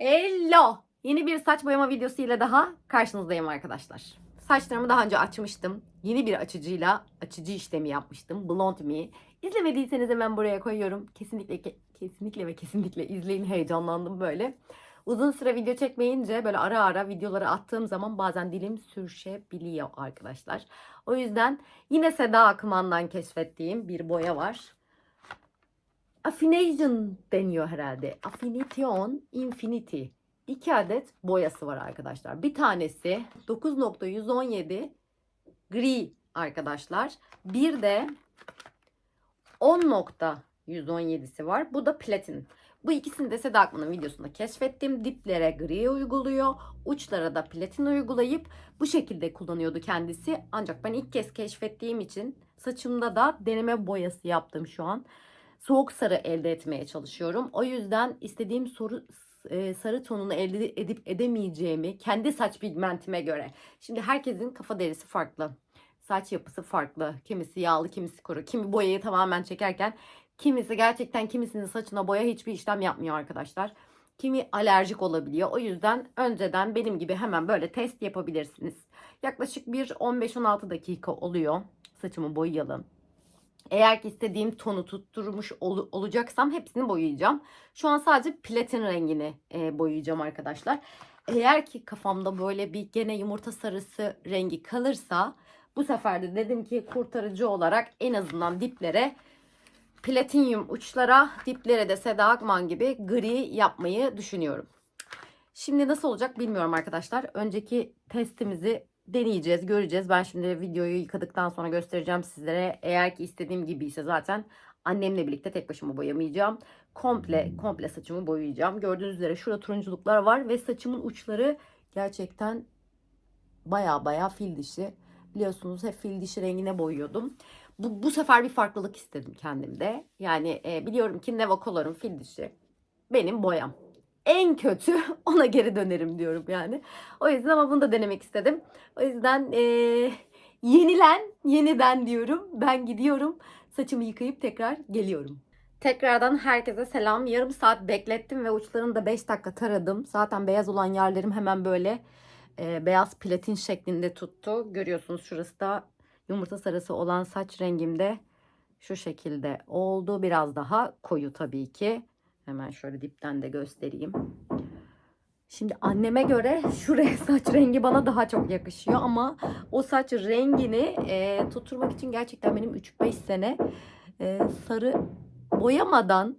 Hello! Yeni bir saç boyama videosu ile daha karşınızdayım arkadaşlar. Saçlarımı daha önce açmıştım. Yeni bir açıcıyla açıcı işlemi yapmıştım. Blond Me. İzlemediyseniz hemen buraya koyuyorum. Kesinlikle ke- kesinlikle ve kesinlikle izleyin. Heyecanlandım böyle. Uzun süre video çekmeyince böyle ara ara videoları attığım zaman bazen dilim sürüşebiliyor arkadaşlar. O yüzden yine Seda Akman'dan keşfettiğim bir boya var. Affination deniyor herhalde. Affination Infinity. İki adet boyası var arkadaşlar. Bir tanesi 9.117 gri arkadaşlar. Bir de 10.117'si var. Bu da platin. Bu ikisini de Seda videosunda keşfettim. Diplere gri uyguluyor. Uçlara da platin uygulayıp bu şekilde kullanıyordu kendisi. Ancak ben ilk kez keşfettiğim için saçımda da deneme boyası yaptım şu an soğuk sarı elde etmeye çalışıyorum. O yüzden istediğim soru e, sarı tonunu elde edip edemeyeceğimi kendi saç pigmentime göre. Şimdi herkesin kafa derisi farklı. Saç yapısı farklı. Kimisi yağlı, kimisi kuru. Kimi boyayı tamamen çekerken kimisi gerçekten kimisinin saçına boya hiçbir işlem yapmıyor arkadaşlar. Kimi alerjik olabiliyor. O yüzden önceden benim gibi hemen böyle test yapabilirsiniz. Yaklaşık bir 15-16 dakika oluyor saçımı boyayalım. Eğer ki istediğim tonu tutturmuş ol- olacaksam hepsini boyayacağım. Şu an sadece platin rengini e, boyayacağım arkadaşlar. Eğer ki kafamda böyle bir gene yumurta sarısı rengi kalırsa bu sefer de dedim ki kurtarıcı olarak en azından diplere platinyum uçlara diplere de Seda Akman gibi gri yapmayı düşünüyorum. Şimdi nasıl olacak bilmiyorum arkadaşlar. Önceki testimizi deneyeceğiz, göreceğiz. Ben şimdi videoyu yıkadıktan sonra göstereceğim sizlere. Eğer ki istediğim gibiyse zaten annemle birlikte tek başıma boyamayacağım. Komple komple saçımı boyayacağım. Gördüğünüz üzere şurada turunculuklar var ve saçımın uçları gerçekten baya baya fil dişi. Biliyorsunuz hep fil dişi rengine boyuyordum. Bu, bu sefer bir farklılık istedim kendimde. Yani e, biliyorum ki Neva Color'un fil dişi benim boyam en kötü ona geri dönerim diyorum yani. O yüzden ama bunu da denemek istedim. O yüzden eee, yenilen yeniden diyorum. Ben gidiyorum. Saçımı yıkayıp tekrar geliyorum. Tekrardan herkese selam. Yarım saat beklettim ve uçlarını da 5 dakika taradım. Zaten beyaz olan yerlerim hemen böyle eee, beyaz platin şeklinde tuttu. Görüyorsunuz şurası da yumurta sarısı olan saç rengimde şu şekilde oldu. Biraz daha koyu tabii ki. Hemen şöyle dipten de göstereyim. Şimdi anneme göre şuraya saç rengi bana daha çok yakışıyor ama o saç rengini e, tutturmak için gerçekten benim 3-5 sene e, sarı boyamadan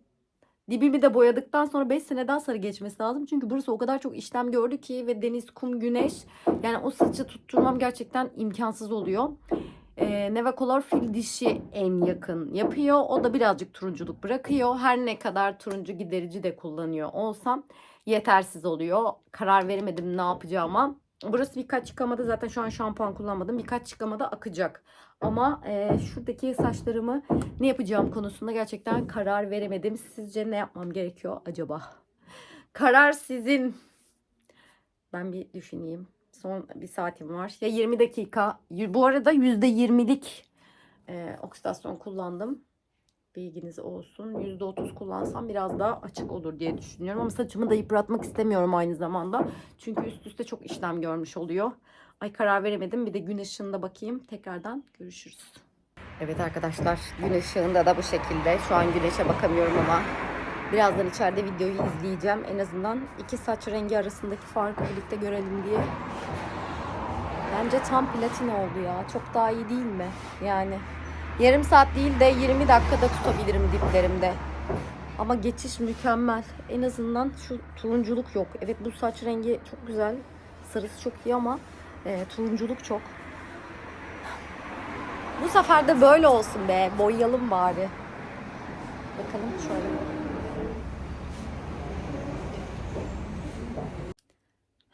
dibimi de boyadıktan sonra 5 sene daha sarı geçmesi lazım. Çünkü burası o kadar çok işlem gördü ki ve deniz, kum, güneş yani o saçı tutturmam gerçekten imkansız oluyor. E, Neva Color fil dişi en yakın yapıyor. O da birazcık turunculuk bırakıyor. Her ne kadar turuncu giderici de kullanıyor olsam yetersiz oluyor. Karar veremedim ne yapacağıma. Burası birkaç yıkamada zaten şu an şampuan kullanmadım. Birkaç yıkamada akacak. Ama e, şuradaki saçlarımı ne yapacağım konusunda gerçekten karar veremedim. Sizce ne yapmam gerekiyor acaba? Karar sizin. Ben bir düşüneyim. Son bir saatim var. Ya 20 dakika. Bu arada %20'lik e, oksidasyon kullandım. Bilginiz olsun. %30 kullansam biraz daha açık olur diye düşünüyorum. Ama saçımı da yıpratmak istemiyorum aynı zamanda. Çünkü üst üste çok işlem görmüş oluyor. Ay karar veremedim. Bir de gün ışığında bakayım. Tekrardan görüşürüz. Evet arkadaşlar gün ışığında da bu şekilde. Şu an güneşe bakamıyorum ama birazdan içeride videoyu izleyeceğim. En azından iki saç rengi arasındaki farkı birlikte görelim diye. Bence tam platin oldu ya. Çok daha iyi değil mi? Yani yarım saat değil de 20 dakikada tutabilirim diplerimde. Ama geçiş mükemmel. En azından şu turunculuk yok. Evet bu saç rengi çok güzel. Sarısı çok iyi ama e, turunculuk çok. Bu sefer de böyle olsun be. Boyayalım bari. Bakalım şöyle.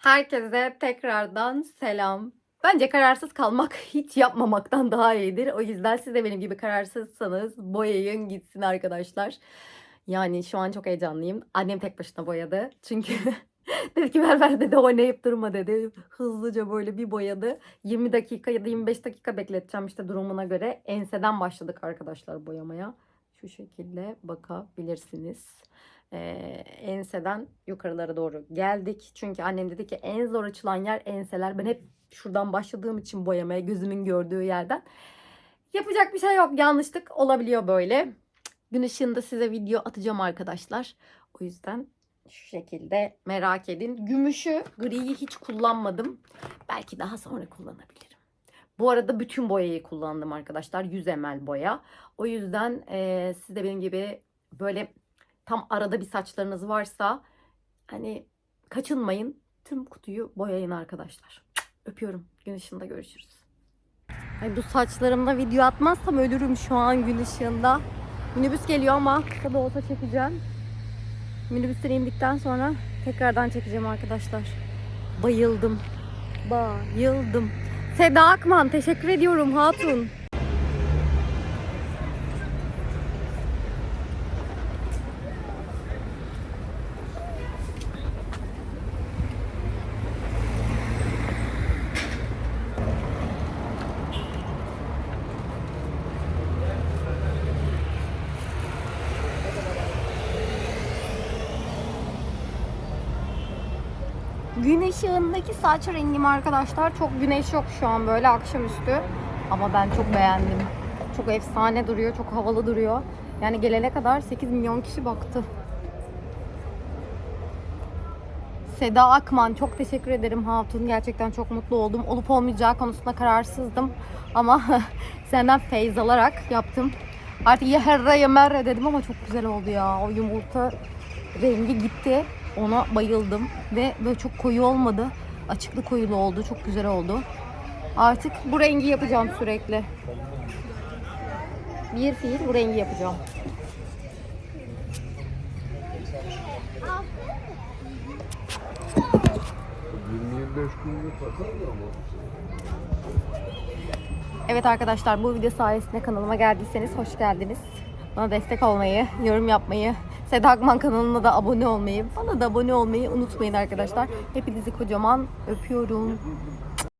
Herkese tekrardan selam. Bence kararsız kalmak hiç yapmamaktan daha iyidir. O yüzden siz de benim gibi kararsızsanız boyayın gitsin arkadaşlar. Yani şu an çok heyecanlıyım. Annem tek başına boyadı. Çünkü dedi ki ver dedi oynayıp durma dedi. Hızlıca böyle bir boyadı. 20 dakika ya da 25 dakika bekleteceğim işte durumuna göre. Enseden başladık arkadaşlar boyamaya. Şu şekilde bakabilirsiniz. E, enseden yukarılara doğru geldik. Çünkü annem dedi ki en zor açılan yer enseler. Ben hep şuradan başladığım için boyamaya gözümün gördüğü yerden. Yapacak bir şey yok. Yanlışlık olabiliyor böyle. Gün ışığında size video atacağım arkadaşlar. O yüzden şu şekilde merak edin. Gümüşü, griyi hiç kullanmadım. Belki daha sonra kullanabilirim. Bu arada bütün boyayı kullandım arkadaşlar. 100 ml boya. O yüzden eee siz de benim gibi böyle tam arada bir saçlarınız varsa hani kaçınmayın. Tüm kutuyu boyayın arkadaşlar. Öpüyorum. Gün ışığında görüşürüz. Ay bu saçlarımda video atmazsam ölürüm şu an gün ışığında. Minibüs geliyor ama kısa da olsa çekeceğim. Minibüsten indikten sonra tekrardan çekeceğim arkadaşlar. Bayıldım. Bayıldım. Seda Akman teşekkür ediyorum Hatun. Gün ışığındaki saç rengim arkadaşlar çok güneş yok şu an böyle akşamüstü. Ama ben çok beğendim. Çok efsane duruyor, çok havalı duruyor. Yani gelene kadar 8 milyon kişi baktı. Seda Akman çok teşekkür ederim Hatun. Gerçekten çok mutlu oldum. Olup olmayacağı konusunda kararsızdım. Ama senden feyz alarak yaptım. Artık ya herre ya merre dedim ama çok güzel oldu ya. O yumurta rengi gitti. Ona bayıldım. Ve böyle çok koyu olmadı. Açıklı koyulu oldu. Çok güzel oldu. Artık bu rengi yapacağım sürekli. Bir fiil bu rengi yapacağım. Evet arkadaşlar bu video sayesinde kanalıma geldiyseniz hoş geldiniz. Bana destek olmayı, yorum yapmayı, Seda Akman kanalına da abone olmayı, bana da abone olmayı unutmayın arkadaşlar. Hepinizi kocaman öpüyorum.